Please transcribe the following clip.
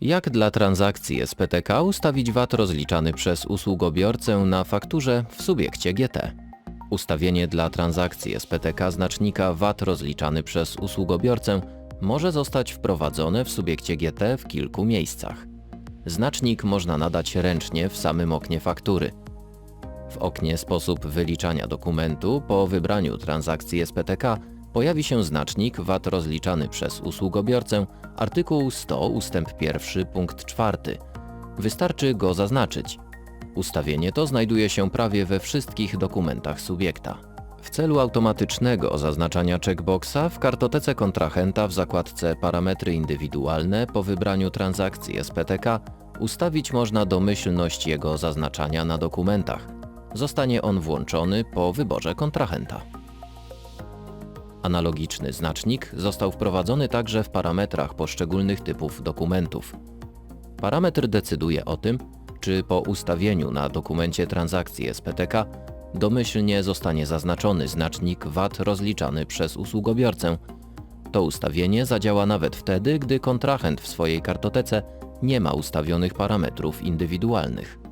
Jak dla transakcji SPTK ustawić VAT rozliczany przez usługobiorcę na fakturze w subiekcie GT? Ustawienie dla transakcji SPTK znacznika VAT rozliczany przez usługobiorcę może zostać wprowadzone w subiekcie GT w kilku miejscach. Znacznik można nadać ręcznie w samym oknie faktury. W oknie Sposób wyliczania dokumentu po wybraniu transakcji SPTK pojawi się znacznik VAT rozliczany przez usługobiorcę artykuł 100 ustęp 1 punkt 4. Wystarczy go zaznaczyć. Ustawienie to znajduje się prawie we wszystkich dokumentach subiekta. W celu automatycznego zaznaczania checkboxa w kartotece kontrahenta w zakładce Parametry indywidualne po wybraniu transakcji SPTK ustawić można domyślność jego zaznaczania na dokumentach. Zostanie on włączony po wyborze kontrahenta. Analogiczny znacznik został wprowadzony także w parametrach poszczególnych typów dokumentów. Parametr decyduje o tym, czy po ustawieniu na dokumencie transakcji SPTK domyślnie zostanie zaznaczony znacznik VAT rozliczany przez usługobiorcę. To ustawienie zadziała nawet wtedy, gdy kontrahent w swojej kartotece nie ma ustawionych parametrów indywidualnych.